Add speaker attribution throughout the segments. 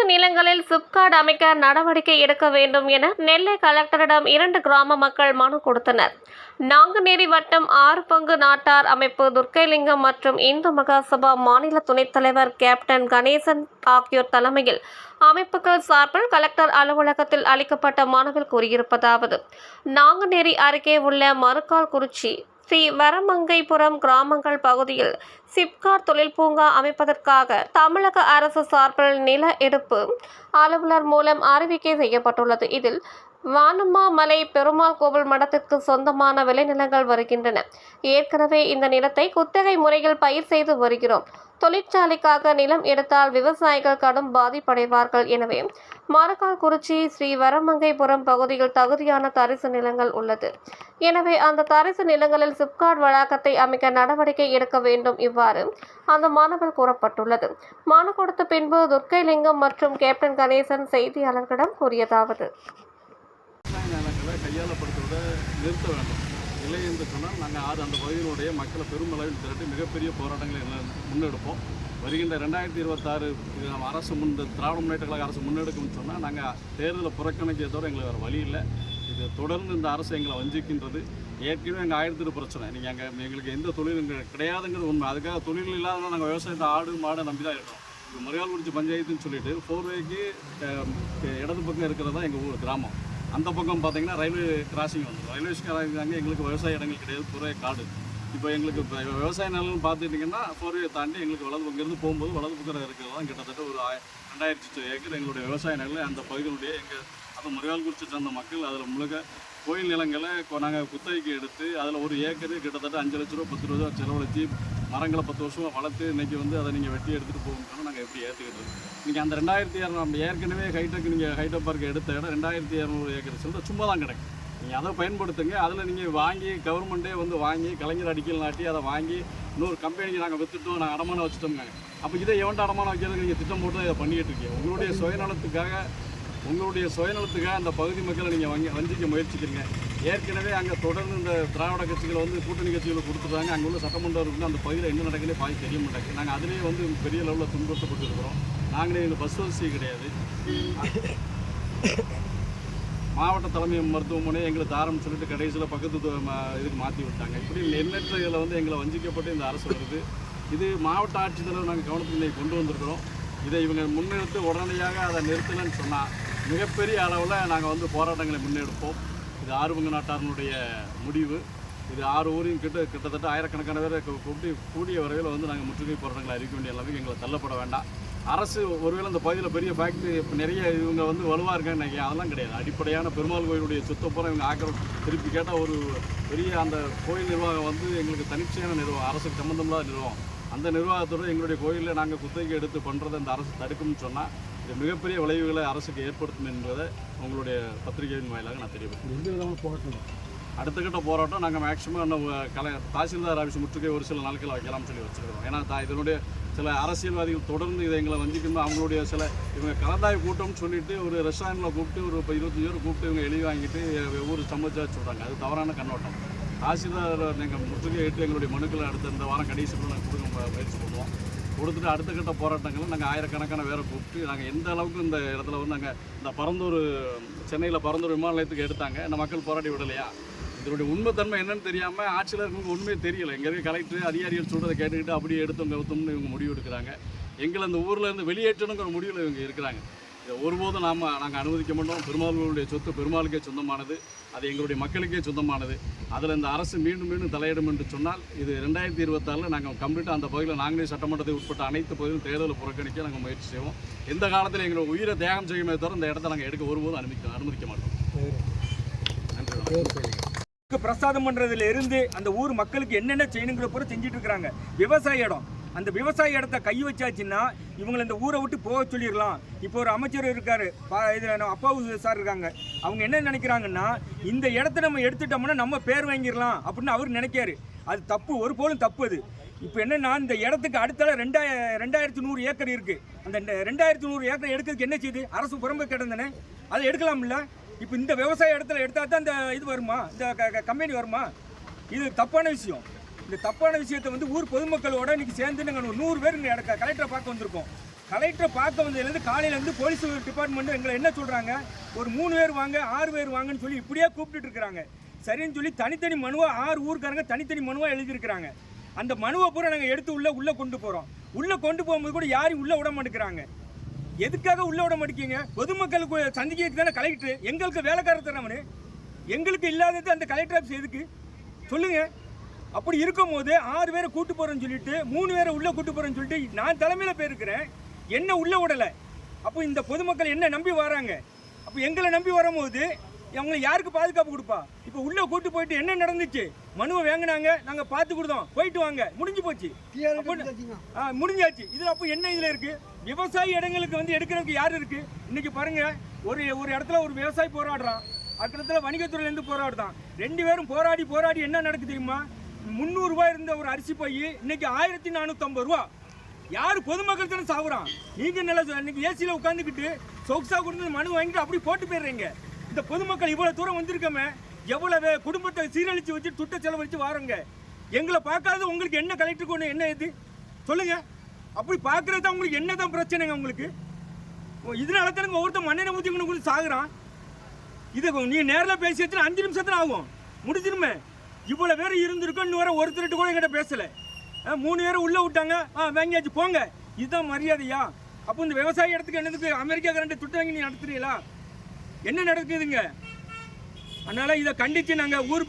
Speaker 1: அரசு நிலங்களில் சிப்காட் அமைக்க நடவடிக்கை எடுக்க வேண்டும் என நெல்லை கலெக்டரிடம் இரண்டு கிராம மக்கள் மனு கொடுத்தனர். நாங்குநேரி வட்டம் ஆறு பங்கு நாட்டார் அமைப்பு துர்க்கைலிங்கம் மற்றும் இந்து மகாசபா மாநில துணைத் தலைவர் கேப்டன் கணேசன் ஆகியோர் தலைமையில் அமைப்புகள் சார்பில் கலெக்டர் அலுவலகத்தில் அளிக்கப்பட்ட மனுவில் கூறியிருப்பதாவது நாங்குநேரி அருகே உள்ள மறுக்கால் குறிச்சி ஸ்ரீ வரமங்கைபுரம் கிராமங்கள் பகுதியில் சிப்கார் தொழில் பூங்கா அமைப்பதற்காக தமிழக அரசு சார்பில் நில எடுப்பு அலுவலர் மூலம் அறிவிக்கை செய்யப்பட்டுள்ளது. இதில் வானம்மாமலை பெருமாள் கோவில் மடத்திற்கு சொந்தமான விளைநிலங்கள் வருகின்றன. ஏற்கனவே இந்த நிலத்தை குத்தகை முறையில் பயிர் செய்து வருகிறோம். தொழிற்சாலைக்காக நிலம் எடுத்தால் விவசாயிகள் கடும் பாதிப்படைவார்கள் எனவே மாரக்கால்குறிச்சி ஸ்ரீ வரமங்கைபுரம் பகுதியில் தகுதியான தரிசு நிலங்கள் உள்ளது. எனவே அந்த தரிசு நிலங்களில் சிப்காட் வளாகத்தை அமைக்க நடவடிக்கை எடுக்க வேண்டும் இவ்வாறு அந்த மாணவர் கூறப்பட்டுள்ளது. மனு கொடுத்த பின்பு துர்க்கைலிங்கம் மற்றும் கேப்டன் கணேசன் செய்தியாளர்களிடம் கூறியதாவது.
Speaker 2: இதை நிலங்களை கையாளப்படுத்துவதை நிறுத்த வேண்டும். இல்லை என்று சொன்னால் நாங்கள் ஆறு அந்த பகுதியினுடைய மக்களை பெருமளவில் திரட்டி மிகப்பெரிய போராட்டங்களை முன்னெடுப்போம். வருகின்ற ரெண்டாயிரத்தி இருபத்தாறு அரசு முன் திராவிட முன்னேற்ற கழக அரசு முன்னெடுக்கும்னு சொன்னால் நாங்கள் தேர்தலை புறக்கணிக்கிறதோடு தவிர எங்களுக்கு வேறு வழி இல்லை. இது தொடர்ந்து இந்த அரசு எங்களை வஞ்சிக்கின்றது. ஏற்கனவே எங்கள் ஆயிரத்தி பிரச்சனை. நீங்கள் அங்கே எங்களுக்கு எந்த தொழிலும் கிடையாதுங்கிறது உண்மை. அதுக்காக தொழில் இல்லாதனால நாங்கள் விவசாயத்தை ஆடு மாடை நம்பி தான் இருக்கோம் இப்போ முறையால்குறிச்சி பஞ்சாயத்துன்னு சொல்லிட்டு ஃபோர் வேக்கு இடது பக்கம் இருக்கிறது தான் எங்கள் ஊர் கிராமம். அந்த பக்கம் பார்த்தீங்கன்னா ரயில்வே கிராசிங் வந்து ரயில்வே கிராசிங் எங்களுக்கு விவசாய இடங்கள் கிடையாது புற காடு. இப்போ எங்களுக்கு இப்போ விவசாய நிலம்னு பார்த்துட்டிங்கன்னா ஃபோர்வே தாண்டி எங்களுக்கு வலது பக்கம் போகும்போது வலது பக்கம் இருக்கிறது தான் கிட்டத்தட்ட ஒரு ரெண்டாயிரத்தி ஏக்கர் எங்களுடைய விவசாய நிலம் அந்த பகுதியினுடைய எங்கள் அந்த முறையால் குறித்து சேர்ந்த மக்கள் அதில் முழுக்க கோயில் நிலங்களை நாங்கள் குத்தகைக்கு எடுத்து அதில் ஒரு ஏக்கரு கிட்டத்தட்ட அஞ்சு லட்ச ரூபா பத்து ரூபா செலவழித்து மரங்களை பத்து வருஷமாக வளர்த்து இன்னைக்கு வந்து அதை நீங்கள் வெட்டி எடுத்துகிட்டு போகணும்னு நாங்கள் எப்படி ஏற்றுக்கிட்டு நீங்கள் அந்த ரெண்டாயிரத்தி இரநூறு ஏற்கனவே ஹைடெக் நீங்கள் ஹைடெக் பார்க் எடுத்த இடம் ரெண்டாயிரத்தி இரநூறு ஏக்கர். சொல்லிட்டு சும்மா தான் கிடக்கு. நீங்கள் அதை பயன்படுத்துங்க. அதில் நீங்கள் வாங்கி கவர்மெண்ட்டே வந்து வாங்கி கலைஞர் அடிக்கல் நாட்டி அதை வாங்கி இன்னொரு கம்பெனிக்கு நாங்கள் வித்துட்டோம் நாங்கள் அடமானம் வச்சுட்டோங்க அப்போ இதை எவன்ட்ட அடமானம் வைக்கிறதுக்கு நீங்கள் திட்டம் போட்டு இதை பண்ணிட்டு இருக்கீங்க? உங்களுடைய சுயநலத்துக்காக உங்களுடைய சுயநலத்துக்காக அந்த பகுதி மக்களை நீங்கள் வங்கி வஞ்சிக்க முயற்சிக்கிறீங்க. ஏற்கனவே அங்கே தொடர்ந்து இந்த திராவிட கட்சிகளை வந்து கூட்டணி கட்சிகளை கொடுத்துட்டாங்க. அங்கே உள்ள சட்டமன்றம் உறுப்பினர் அந்த பகுதியில் என்ன நடக்குதுனே பாதி தெரிய மாட்டாங்க நாங்கள் அதிலேயே வந்து பெரிய லெவலில் துன்புறுத்தப்பட்டுருக்கிறோம். நாங்களே எங்களுக்கு பஸ் வசதி கிடையாது. மாவட்ட தலைமை மருத்துவமனை எங்களுக்கு தாரம் சொல்லிட்டு கடைசியில் பக்கத்து இதுக்கு மாற்றி விட்டாங்க. இப்படி எண்ணற்ற இதில் வந்து எங்களை வஞ்சிக்கப்பட்டு இந்த அரசு வருது. இது மாவட்ட ஆட்சித்தலைவர் நாங்கள் கவனத்தில் கொண்டு வந்திருக்கிறோம். இதை இவங்க முன்னெடுத்து உடனடியாக அதை நிறுத்தலைன்னு சொன்னால் மிகப்பெரிய அளவில் நாங்கள் வந்து போராட்டங்களை முன்னெடுப்போம். இது ஆறுமுக நாட்டாரனுடைய முடிவு. இது ஆறு ஊரையும் கிட்ட கிட்டத்தட்ட ஆயிரக்கணக்கான பேர் கூட்டி கூடிய வரையில் வந்து நாங்கள் முற்றுகை போராட்டங்களை அறிவிக்க வேண்டிய அளவுக்கு எங்களை தள்ளப்பட வேண்டாம். அரசு ஒருவேளை இந்த பகுதியில் பெரிய ஃபேக்ட்ரி இப்போ நிறைய இவங்க வந்து வலுவாக இருக்காங்கன்னு நினைக்கிறேன். அதெல்லாம் கிடையாது. அடிப்படையான பெருமாள் கோயிலுடைய சொத்தை பூரா இவங்க ஆக்கிரம் திருப்பி கேட்டால் ஒரு பெரிய அந்த கோயில் நிர்வாகம் வந்து எங்களுக்கு தனிச்சையான நிர்வாகம் அரசுக்கு சம்மந்தமில்லாத நிர்வாகம். அந்த நிர்வாகத்தோடு எங்களுடைய கோயிலில் நாங்கள் குத்தகை எடுத்து பண்ணுறதை அந்த அரசு தடுக்கும்னு சொன்னால் மிகப்பெரிய விளைவுகளை அரசுக்கு ஏற்படுத்தும் என்பதை உங்களுடைய பத்திரிகையின் வாயிலாக நான் தெரிவிப்பேன்
Speaker 3: எந்த விதமான போராட்டம்
Speaker 2: அடுத்த கட்ட போராட்டம் நாங்கள் மேக்ஸிமம் இன்னும் கலை தாசில்தார் ஆஃபீஸ் முற்றுகை ஒரு சில நாட்கள் வைக்கலாம்னு சொல்லி வச்சுருக்கோம் ஏன்னா இதனுடைய சில அரசியல்வாதிகள் தொடர்ந்து இதை எங்களை வஞ்சிக்கணும் அவங்களுடைய சில இவங்க கலந்தாய்வு கூட்டம்னு சொல்லிட்டு ஒரு ரெஸ்டாரண்ட்டில் கூப்பிட்டு ஒரு இப்போ இருபத்தஞ்சு பேர் கூப்பிட்டு இவங்க எழுதி வாங்கிட்டு ஒவ்வொரு சமைச்சா சொல்கிறாங்க அது தவறான கண்ணோட்டம். தாசில்தார் நீங்கள் இட்டு எங்களுடைய மனுக்களை அடுத்த இந்த வாரம் கடைசிக்குள்ள நாங்கள் கொடுக்க முயற்சி பண்ணுவோம். கொடுத்துட்டு அடுத்த கட்ட போராட்டங்கள் நாங்கள் ஆயிரக்கணக்கான பேரை கூப்பிட்டு நாங்கள் எந்த அளவுக்கு இந்த இடத்துல வந்து நாங்கள் இந்த பரந்தூர் சென்னையில் பரந்தூர் விமான நிலையத்துக்கு எடுத்தாங்க இந்த மக்கள் போராடி விடலையா? இதனுடைய உண்மைத்தன்மை என்னன்னு தெரியாமல் ஆட்சியில் இருக்கவங்க உண்மையே தெரியல. எங்கே இருக்க கலெக்டர் அதிகாரிகள் சொல்கிறத கேட்டுக்கிட்டு அப்படியே எடுத்தோம் கவுத்தோம்னு இவங்க முடிவு எடுக்கிறாங்க. எங்களை அந்த ஊரில் இருந்து வெளியேற்றணுங்கிற முடிவில் இவங்க இருக்கிறாங்க. இதை ஒருபோதும் நாம் நாங்கள் அனுமதிக்க மாட்டோம். பெருமாளுடைய சொத்து பெருமாளுக்கே சொந்தமானது. அது எங்களுடைய மக்களுக்கே சொந்தமானது. அதில் இந்த அரசு மீண்டும் மீண்டும் தலையிடும் என்று சொன்னால் இது ரெண்டாயிரத்தி இருபத்தாறில் நாங்கள் கம்ப்ளீட்டாக அந்த பகுதியில் நாங்களே சட்டமன்றத்தை உட்பட்ட அனைத்து பகுதியிலும் தேர்தலை புறக்கணிக்க நாங்கள் முயற்சி செய்வோம். எந்த காலத்தில் எங்களை உயிரை தேகம் செய்யுமே தவிர இந்த இடத்த நாங்கள் எடுக்க ஒருபோதும் அனுமதிக்க அனுமதிக்க மாட்டோம். நன்றி.
Speaker 4: பிரசாதம் பண்ணுறதுல இருந்து அந்த ஊர் மக்களுக்கு என்னென்ன செய்யணுங்கிற பொருள் செஞ்சுட்டு இருக்கிறாங்க. விவசாய இடம். அந்த விவசாய இடத்த கை வச்சாச்சுன்னா இவங்களை இந்த ஊரை விட்டு போக சொல்லிடலாம். இப்போ ஒரு அமைச்சர் இருக்காரு. பா- இது அப்பாவு சார் இருக்காங்க. அவங்க என்ன நினைக்கிறாங்கன்னா இந்த இடத்த நம்ம எடுத்துட்டோம்னா நம்ம பேர் வாங்கிடலாம் அப்படின்னு அவர் நினைக்காரு அது தப்பு ஒரு போலும் தப்பு அது. இப்போ என்னன்னா இந்த இடத்துக்கு அடுத்தால ரெண்டாய ரெண்டாயிரத்தி நூறு ஏக்கர் இருக்கு. அந்த ரெண்டு- ரெண்டாயிரத்தி நூறு ஏக்கர் எடுக்கிறதுக்கு என்ன செய்யுது? அரசு புறம்பு கிடந்தனே அதை எடுக்கலாம்ல? இப்போ இந்த விவசாய இடத்துல எடுத்தால் தான் இந்த இது வருமா? இந்த கம்பெனி வருமா? இது தப்பான விஷயம். இந்த தப்பான விஷயத்தை வந்து ஊர் பொதுமக்களோட இன்னைக்கு சேர்ந்து நாங்கள் ஒரு நூறு பேர் இங்கே கலெக்டரை பார்க்க வந்திருக்கோம். கலெக்டரை பார்க்க வந்ததுலேருந்து காலையிலேருந்து போலீஸ் டிபார்ட்மெண்ட் எங்களை என்ன சொல்கிறாங்க ஒரு மூணு பேர் வாங்க ஆறு பேர் வாங்கன்னு சொல்லி இப்படியே கூப்பிட்டுட்டு இருக்கிறாங்க. சரின்னு சொல்லி தனித்தனி மனுவாக ஆறு ஊருக்காரங்க தனித்தனி மனுவாக எழுதியிருக்கிறாங்க. அந்த மனுவை பூரா நாங்கள் எடுத்து உள்ளே உள்ளே கொண்டு போகிறோம் உள்ளே கொண்டு போகும்போது கூட யாரையும் உள்ளே விட மாட்டேங்கிறாங்க. எதுக்காக உள்ள விட மாட்டேங்க பொதுமக்களுக்கு சந்திக்கிறதுக்கு தானே கலெக்டர் எங்களுக்கு வேலைக்காரர் தரவனு எங்களுக்கு இல்லாதது அந்த கலெக்டர் ஆஃபீஸ் எதுக்கு? சொல்லுங்கள் அப்படி இருக்கும்போது ஆறு பேரை கூட்டு போறேன்னு சொல்லிட்டு மூணு பேரை உள்ள கூட்டு போறேன்னு சொல்லிட்டு நான் தலைமையில போயிருக்கிறேன் என்ன உள்ள விடல. அப்போ இந்த பொதுமக்கள் என்ன நம்பி வராங்க. அப்போ எங்களை நம்பி வரும்போது அவங்க யாருக்கு பாதுகாப்பு கொடுப்பா? இப்போ உள்ள கூட்டு போயிட்டு என்ன நடந்துச்சு? மனுவை வாங்கினாங்க. நாங்க பார்த்து கொடுத்தோம். போயிட்டு வாங்க. முடிஞ்சு போச்சு. ஆ, முடிஞ்சாச்சு. இதுல அப்போ என்ன இதுல இருக்கு? விவசாய இடங்களுக்கு வந்து எடுக்கிறதுக்கு யார் இருக்கு? இன்னைக்கு பாருங்க. ஒரு ஒரு இடத்துல ஒரு விவசாயி போராடுறான். அடுத்த இடத்துல வணிகத்துறையில இருந்து போராடுறான் ரெண்டு பேரும் போராடி போராடி என்ன நடக்குது தெரியுமா? முந்நூறு ரூபாய் இருந்த ஒரு அரிசி போய் இன்னைக்கு ஆயிரத்தி நானூத்தி ரூபா. யார் பொதுமக்கள் தானே சாகுறான் நீங்க நல்லா இன்னைக்கு ஏசியில் உட்காந்துக்கிட்டு சொக்ஸா கொடுத்து மனு வாங்கிட்டு அப்படி போட்டு போயிடுறீங்க. இந்த பொதுமக்கள் இவ்வளவு தூரம் வந்திருக்கமே எவ்வளவு குடும்பத்தை சீரழிச்சு வச்சு துட்ட செலவழிச்சு வாரோங்க. எங்களை பார்க்காத உங்களுக்கு என்ன கலெக்டருக்கு ஒன்று என்ன இது? சொல்லுங்க. அப்படி பார்க்கறது தான் உங்களுக்கு என்னதான் பிரச்சனைங்க உங்களுக்கு? ஓ, இதனால தானே ஒவ்வொருத்தர் மண்ணெண்ணெய் ஊற்றி உங்களுக்கு சாகுறான். இது நீ நேரில் பேசி வச்சுனா அஞ்சு நிமிஷத்துல ஆகும். முடிஞ்சிருமே. இவ்வளோ பேர் இருந்திருக்கோம் இன்னும் வர ஒருத்தர்கிட்ட கூட என்கிட்ட பேசலை. ஆ, மூணு பேரை உள்ளே விட்டாங்க. ஆ வாங்கியாச்சு போங்க. இதுதான் மரியாதையா? அப்போ இந்த விவசாய இடத்துக்கு என்னதுக்கு அமெரிக்கா கரண்ட் துட்டு வாங்கி நீ நடத்துறீங்களா? என்ன நடக்குதுங்க? அதனால் இதை கண்டித்து நாங்கள் ஊர்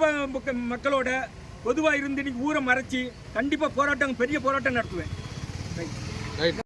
Speaker 4: மக்களோட பொதுவாக இருந்து இன்னைக்கு ஊரை மறைச்சி கண்டிப்பாக போராட்டம் பெரிய போராட்டம் நடத்துவேன்.
Speaker 2: ரைட்